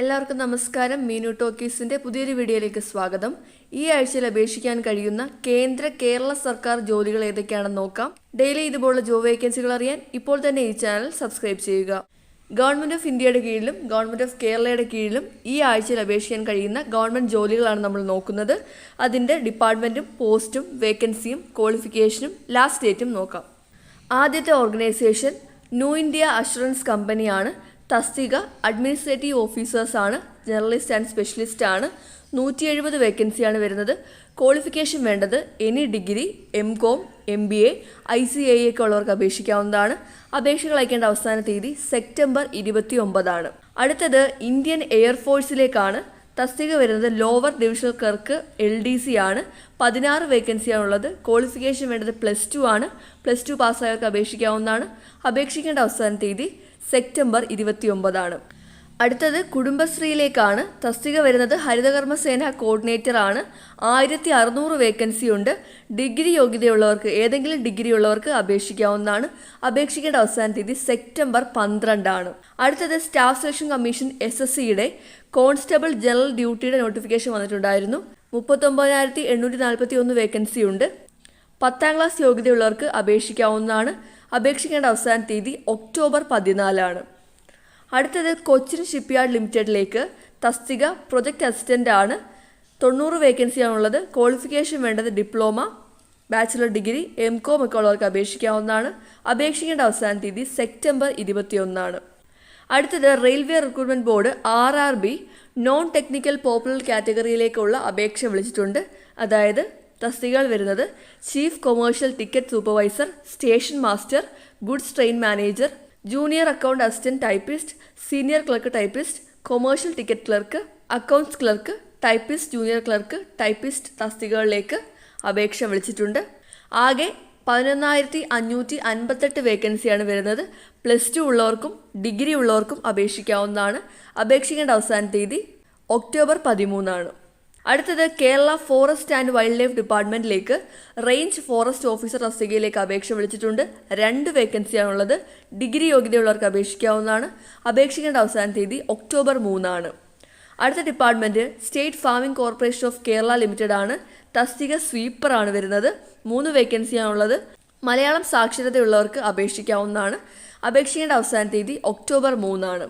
എല്ലാവർക്കും നമസ്കാരം. മീനു ടോക്കീസിന്റെ പുതിയൊരു വീഡിയോയിലേക്ക് സ്വാഗതം. ഈ ആഴ്ചയിൽ അപേക്ഷിക്കാൻ കഴിയുന്ന കേന്ദ്ര കേരള സർക്കാർ ജോലികൾ ഏതൊക്കെയാണെന്ന് നോക്കാം. ഡെയിലി ഇതുപോലുള്ള ജോബ് വേക്കൻസികൾ അറിയാൻ ഇപ്പോൾ തന്നെ ഈ ചാനൽ സബ്സ്ക്രൈബ് ചെയ്യുക. ഗവൺമെന്റ് ഓഫ് ഇന്ത്യയുടെ കീഴിലും ഗവൺമെന്റ് ഓഫ് കേരളയുടെ കീഴിലും ഈ ആഴ്ചയിൽ അപേക്ഷിക്കാൻ കഴിയുന്ന ഗവൺമെന്റ് ജോലികളാണ് നമ്മൾ നോക്കുന്നത്. അതിന്റെ ഡിപ്പാർട്ട്മെന്റും പോസ്റ്റും വേക്കൻസിയും ക്വാളിഫിക്കേഷനും ലാസ്റ്റ് ഡേറ്റും നോക്കാം. ആദ്യത്തെ ഓർഗനൈസേഷൻ ന്യൂ ഇന്ത്യ അഷുറൻസ് കമ്പനിയാണ്. തസ്തിക അഡ്മിനിസ്ട്രേറ്റീവ് ഓഫീസേഴ്സാണ് ജേർണലിസ്റ്റ് ആൻഡ് സ്പെഷ്യലിസ്റ്റ് ആണ് നൂറ്റി എഴുപത് വേക്കൻസിയാണ് വരുന്നത്. ക്വാളിഫിക്കേഷൻ വേണ്ടത് any degree M com M B A I C A ഒക്കെ ഉള്ളവർക്ക് അപേക്ഷിക്കാവുന്നതാണ്. അപേക്ഷകൾ അയക്കേണ്ട അവസാന തീയതി സെപ്റ്റംബർ ഇരുപത്തി ഒമ്പതാണ് അടുത്തത് ഇന്ത്യൻ എയർഫോഴ്സിലേക്കാണ് തസ്തിക വരുന്നത് lower divisional clerk L D C ആണ് പതിനാറ് വേക്കൻസിയാണുള്ളത്. ക്വാളിഫിക്കേഷൻ വേണ്ടത് പ്ലസ് ടു ആണ്. പ്ലസ് ടു പാസ്സായവർക്ക് അപേക്ഷിക്കാവുന്നതാണ്. അപേക്ഷിക്കേണ്ട അവസാന തീയതി സെപ്റ്റംബർ ഇരുപത്തിയൊമ്പതാണ്. അടുത്തത് കുടുംബശ്രീയിലേക്കാണ്. തസ്തിക വരുന്നത് ഹരിതകർമ്മസേന കോർഡിനേറ്റർ ആണ് ആയിരത്തി അറുന്നൂറ് വേക്കൻസി ഉണ്ട് ഡിഗ്രി യോഗ്യതയുള്ളവർക്ക് ഏതെങ്കിലും ഡിഗ്രി ഉള്ളവർക്ക് അപേക്ഷിക്കാവുന്നതാണ്. അപേക്ഷിക്കേണ്ട അവസാന തീയതി സെപ്റ്റംബർ പന്ത്രണ്ടാണ്. അടുത്തത് staff selection commission S S സിയുടെ കോൺസ്റ്റബിൾ ജനറൽ ഡ്യൂട്ടിയുടെ നോട്ടിഫിക്കേഷൻ വന്നിട്ടുണ്ടായിരുന്നു. മുപ്പത്തൊമ്പതിനായിരത്തി എണ്ണൂറ്റി നാൽപ്പത്തി ഒന്ന് വേക്കൻസി ഉണ്ട് പത്താം ക്ലാസ് യോഗ്യതയുള്ളവർക്ക് അപേക്ഷിക്കാവുന്നതാണ്. അപേക്ഷിക്കേണ്ട അവസാന തീയതി ഒക്ടോബർ പതിനാലാണ്. അടുത്തത് കൊച്ചിൻ ഷിപ്പ്യാർഡ് ലിമിറ്റഡിലേക്ക് തസ്തിക പ്രൊജക്റ്റ് അസിസ്റ്റന്റ് ആണ് തൊണ്ണൂറ് വേക്കൻസിയാണുള്ളത്. ക്വാളിഫിക്കേഷൻ വേണ്ടത് diploma bachelor degree M com ഒക്കെ ഉള്ളവർക്ക് അപേക്ഷിക്കാവുന്നതാണ്. അപേക്ഷിക്കേണ്ട അവസാന തീയതി സെപ്റ്റംബർ ഇരുപത്തിയൊന്നാണ്. അടുത്തത് railway recruitment board R R B non technical popular കാറ്റഗറിയിലേക്കുള്ള അപേക്ഷ വിളിച്ചിട്ടുണ്ട്. അതായത് തസ്തികകൾ വരുന്നത് chief commercial ticket supervisor station master goods train manager junior account assistant typist senior clerk typist commercial ticket clerk accounts clerk typist junior clerk typist തസ്തികകളിലേക്ക് അപേക്ഷ വിളിച്ചിട്ടുണ്ട്. ആകെ പതിനൊന്നായിരത്തി അഞ്ഞൂറ്റി അൻപത്തെട്ട് വേക്കൻസിയാണ് വരുന്നത്. പ്ലസ് ടു ഉള്ളവർക്കും ഡിഗ്രി ഉള്ളവർക്കും അപേക്ഷിക്കാവുന്നതാണ്. അപേക്ഷിക്കേണ്ട അവസാന തീയതി ഒക്ടോബർ പതിമൂന്നാണ്. അടുത്തത് Kerala forest and wildlife ഡിപ്പാർട്ട്മെന്റിലേക്ക് റേഞ്ച് ഫോറസ്റ്റ് ഓഫീസർ തസ്തികയിലേക്ക് അപേക്ഷ വിളിച്ചിട്ടുണ്ട്. രണ്ട് വേക്കൻസിയാണുള്ളത്. ഡിഗ്രി യോഗ്യതയുള്ളവർക്ക് അപേക്ഷിക്കാവുന്നതാണ്. അപേക്ഷിക്കേണ്ട അവസാന തീയതി ഒക്ടോബർ മൂന്നാണ്. അടുത്ത department state farming corporation of Kerala limited ആണ് തസ്തിക സ്വീപ്പർ ആണ് വരുന്നത്. മൂന്ന് വേക്കൻസിയാണുള്ളത്. മലയാളം സാക്ഷരതയുള്ളവർക്ക് അപേക്ഷിക്കാവുന്നതാണ്. അപേക്ഷിക്കേണ്ട അവസാന തീയതി ഒക്ടോബർ മൂന്നാണ്.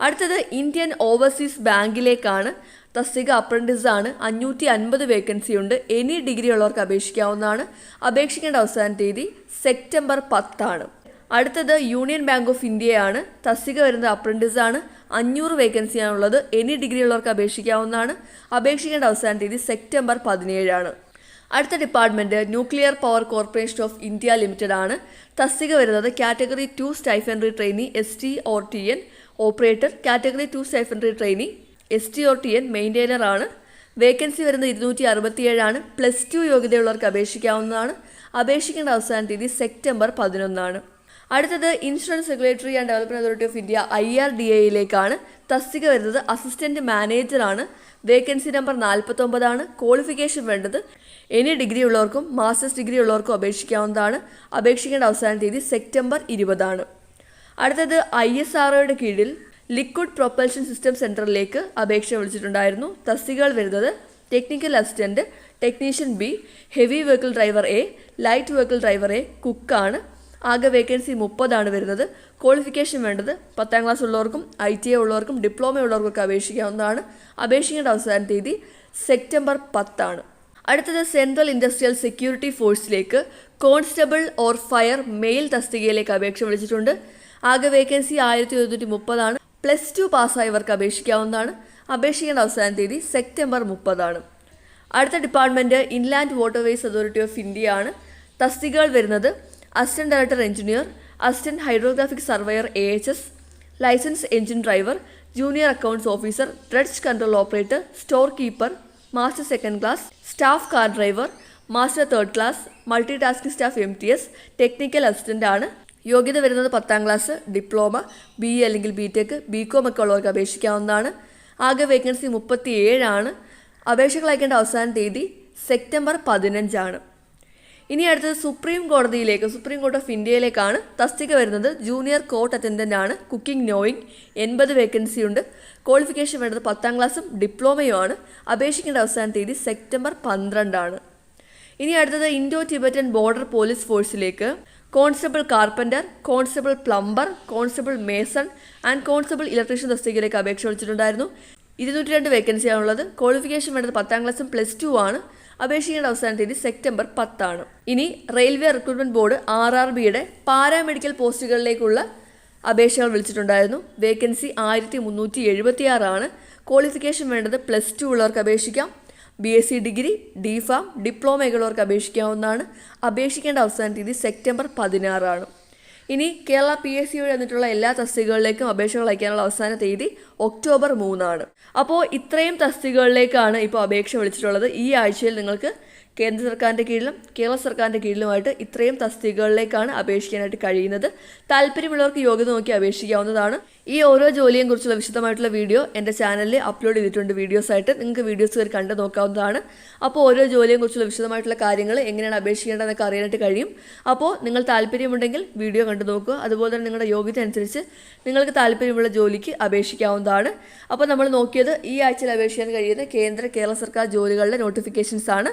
അടുത്തത് ഇന്ത്യൻ ഓവർസീസ് ബാങ്കിലേക്കാണ്. തസ്തിക അപ്രന്റീസ് ആണ് അഞ്ഞൂറ്റി അൻപത് വേക്കൻസി ഉണ്ട്. എനി ഡിഗ്രി ഉള്ളവർക്ക് അപേക്ഷിക്കാവുന്നതാണ്. അപേക്ഷിക്കേണ്ട അവസാന തീയതി സെപ്റ്റംബർ പത്താണ്. അടുത്തത് യൂണിയൻ ബാങ്ക് ഓഫ് ഇന്ത്യയാണ്. തസ്തിക വരുന്നത് അപ്രന്റീസ് ആണ് അഞ്ഞൂറ് വേക്കൻസിയാണുള്ളത് എനി ഡിഗ്രി ഉള്ളവർക്ക് അപേക്ഷിക്കാവുന്നതാണ്. അപേക്ഷിക്കേണ്ട അവസാന തീയതി സെപ്റ്റംബർ പതിനേഴാണ്. അടുത്ത department nuclear power corporation of India limited ആണ് തസ്തിക വരുന്നത് category two stipendiary trainee S T or T N operator category two secondary trainee S T or T N maintainer ആണ് വേക്കൻസി വരുന്നത് ഇരുന്നൂറ്റി അറുപത്തിയേഴാണ് പ്ലസ് ടു യോഗ്യതയുള്ളവർക്ക് അപേക്ഷിക്കാവുന്നതാണ്. അപേക്ഷിക്കേണ്ട അവസാന തീയതി സെപ്റ്റംബർ പതിനൊന്നാണ്. അടുത്തത് insurance regulatory and development authority of India I R D എയിലേക്കാണ്. തസ്തിക വരുന്നത് അസിസ്റ്റന്റ് മാനേജറാണ്. വേക്കൻസി നമ്പർ നാൽപ്പത്തൊമ്പതാണ് ക്വാളിഫിക്കേഷൻ വേണ്ടത് എനി ഡിഗ്രി ഉള്ളവർക്കും മാസ്റ്റേഴ്സ് ഡിഗ്രി ഉള്ളവർക്കും അപേക്ഷിക്കാവുന്നതാണ്. അപേക്ഷിക്കേണ്ട അവസാന തീയതി സെപ്റ്റംബർ ഇരുപതാണ്. അടുത്തത് ഐ എസ് ആർഒയുടെ കീഴിൽ ലിക്വിഡ് പ്രൊപ്പൽഷൻ സിസ്റ്റം സെന്ററിലേക്ക് അപേക്ഷ വിളിച്ചിട്ടുണ്ടായിരുന്നു. തസ്തികകൾ വരുന്നത് technical assistant technician B heavy vehicle driver A light vehicle driver A കുക്കാണ് ആകെ വേക്കൻസി മുപ്പതാണ് വരുന്നത്. ക്വാളിഫിക്കേഷൻ വേണ്ടത് പത്താം ക്ലാസ് ഉള്ളവർക്കും ഐ ടി ഐ ഉള്ളവർക്കും ഡിപ്ലോമ ഉള്ളവർക്കൊക്കെ അപേക്ഷിക്കാവുന്നതാണ്. അപേക്ഷിക്കേണ്ട അവസാന തീയതി സെപ്റ്റംബർ പത്താണ്. അടുത്തത് സെൻട്രൽ ഇൻഡസ്ട്രിയൽ സെക്യൂരിറ്റി ഫോഴ്സിലേക്ക് കോൺസ്റ്റബിൾ ഓർ ഫയർ മെയിൽ തസ്തികയിലേക്ക് അപേക്ഷ വിളിച്ചിട്ടുണ്ട്. ആകെ വേക്കൻസി ആയിരത്തി ഒരുന്നൂറ്റി മുപ്പതാണ് പ്ലസ് ടു പാസ്സായവർക്ക് അപേക്ഷിക്കാവുന്നതാണ്. അപേക്ഷിക്കേണ്ട അവസാന തീയതി സെപ്റ്റംബർ മുപ്പതാണ്. അടുത്ത department inland waterways authority of India ആണ് തസ്തികകൾ വരുന്നത് assistant director engineer assistant hydrographic surveyor A H S license engine driver junior accounts officer dredge control operator store keeper master second class staff car driver master third class multi tasking staff M T S technical assistant ആണ്. യോഗ്യത വരുന്നത് പത്താം class diploma B അല്ലെങ്കിൽ B tech B com ഒക്കെ ഉള്ളവർക്ക് അപേക്ഷിക്കാവുന്നതാണ്. ആകെ vacancy മുപ്പത്തി ഏഴാണ് അപേക്ഷകൾ അയക്കേണ്ട അവസാന തീയതി സെപ്റ്റംബർ പതിനഞ്ചാണ്. ഇനി അടുത്തത് സുപ്രീം കോടതിയിലേക്ക് സുപ്രീം കോർട്ട് ഓഫ് ഇന്ത്യയിലേക്കാണ്. തസ്തിക വരുന്നത് ജൂനിയർ കോർട്ട് അറ്റൻഡന്റ് ആണ് കുക്കിംഗ് നോയിങ് എൺപത് വേക്കൻസി ഉണ്ട്. ക്വാളിഫിക്കേഷൻ വേണ്ടത് പത്താം ക്ലാസ്സും ഡിപ്ലോമയുമാണ് അപേക്ഷിക്കേണ്ട അവസാന തീയതി സെപ്റ്റംബർ പന്ത്രണ്ടാണ്. ഇനി അടുത്തത് Indo Tibetan border police ഫോഴ്സിലേക്ക് constable carpenter constable plumber constable mason and constable electrician തസ്തികയിലേക്ക് അപേക്ഷ വിളിച്ചിട്ടുണ്ടായിരുന്നു. ഇരുന്നൂറ്റി രണ്ട് വേക്കൻസിയാണുള്ളത്. ക്വാളിഫിക്കേഷൻ വേണ്ടത് പത്താം ക്ലാസ്സും പ്ലസ് ടു ആണ്. അപേക്ഷിക്കേണ്ട അവസാന തീയതി സെപ്റ്റംബർ പത്താണ്. ഇനി railway recruitment board R R ബിയുടെ പാരാമെഡിക്കൽ പോസ്റ്റുകളിലേക്കുള്ള അപേക്ഷകൾ വിളിച്ചിട്ടുണ്ടായിരുന്നു. വേക്കൻസി ആയിരത്തി മുന്നൂറ്റി എഴുപത്തി ആറാണ് ക്വാളിഫിക്കേഷൻ വേണ്ടത് പ്ലസ് ടു ഉള്ളവർക്ക് അപേക്ഷിക്കാം. B S C degree D pharm ഡിപ്ലോമയുള്ളവർക്ക് അപേക്ഷിക്കാവുന്നതാണ്. അപേക്ഷിക്കേണ്ട അവസാന തീയതി സെപ്റ്റംബർ പതിനാറാണ്. ഇനി കേരള പി എസ് സി വഴി വന്നിട്ടുള്ള എല്ലാ തസ്തികകളിലേക്കും അപേക്ഷകൾ അയക്കാനുള്ള അവസാന തീയതി ഒക്ടോബർ മൂന്നാണ്. അപ്പോൾ ഇത്രയും തസ്തികകളിലേക്കാണ് ഇപ്പോൾ അപേക്ഷ വിളിച്ചിട്ടുള്ളത്. ഈ ആഴ്ചയിൽ നിങ്ങൾക്ക് കേന്ദ്ര സർക്കാരിന്റെ കീഴിലും കേരള സർക്കാരിന്റെ കീഴിലുമായിട്ട് ഇത്രയും തസ്തികകളിലേക്കാണ് അപേക്ഷിക്കാനായിട്ട് കഴിയുന്നത്. താല്പര്യമുള്ളവർക്ക് യോഗ്യത നോക്കി അപേക്ഷിക്കാവുന്നതാണ്. ഈ ഓരോ ജോലിയെയും കുറിച്ചുള്ള വിശദമായിട്ടുള്ള വീഡിയോ എന്റെ ചാനലിൽ അപ്ലോഡ് ചെയ്തിട്ടുണ്ട് വീഡിയോസ് ആയിട്ട്. നിങ്ങൾക്ക് വീഡിയോസ് കയറി കണ്ട് നോക്കാവുന്നതാണ്. അപ്പോൾ ഓരോ ജോലിയെയും കുറിച്ചുള്ള വിശദമായിട്ടുള്ള കാര്യങ്ങൾ എങ്ങനെയാണ് അപേക്ഷിക്കേണ്ടതെന്നൊക്കെ അറിയാനായിട്ട് കഴിയും. അപ്പോൾ നിങ്ങൾ താല്പര്യമുണ്ടെങ്കിൽ വീഡിയോ കണ്ടു നോക്കുക. അതുപോലെ തന്നെ നിങ്ങളുടെ യോഗ്യത അനുസരിച്ച് നിങ്ങൾക്ക് താല്പര്യമുള്ള ജോലിക്ക് അപേക്ഷിക്കാവുന്നതാണ്. അപ്പോൾ നമ്മൾ നോക്കിയത് ഈ ആഴ്ചയിൽ അപേക്ഷിക്കാൻ കഴിയുന്ന കേന്ദ്ര കേരള സർക്കാർ ജോലികളുടെ നോട്ടിഫിക്കേഷൻസ് ആണ്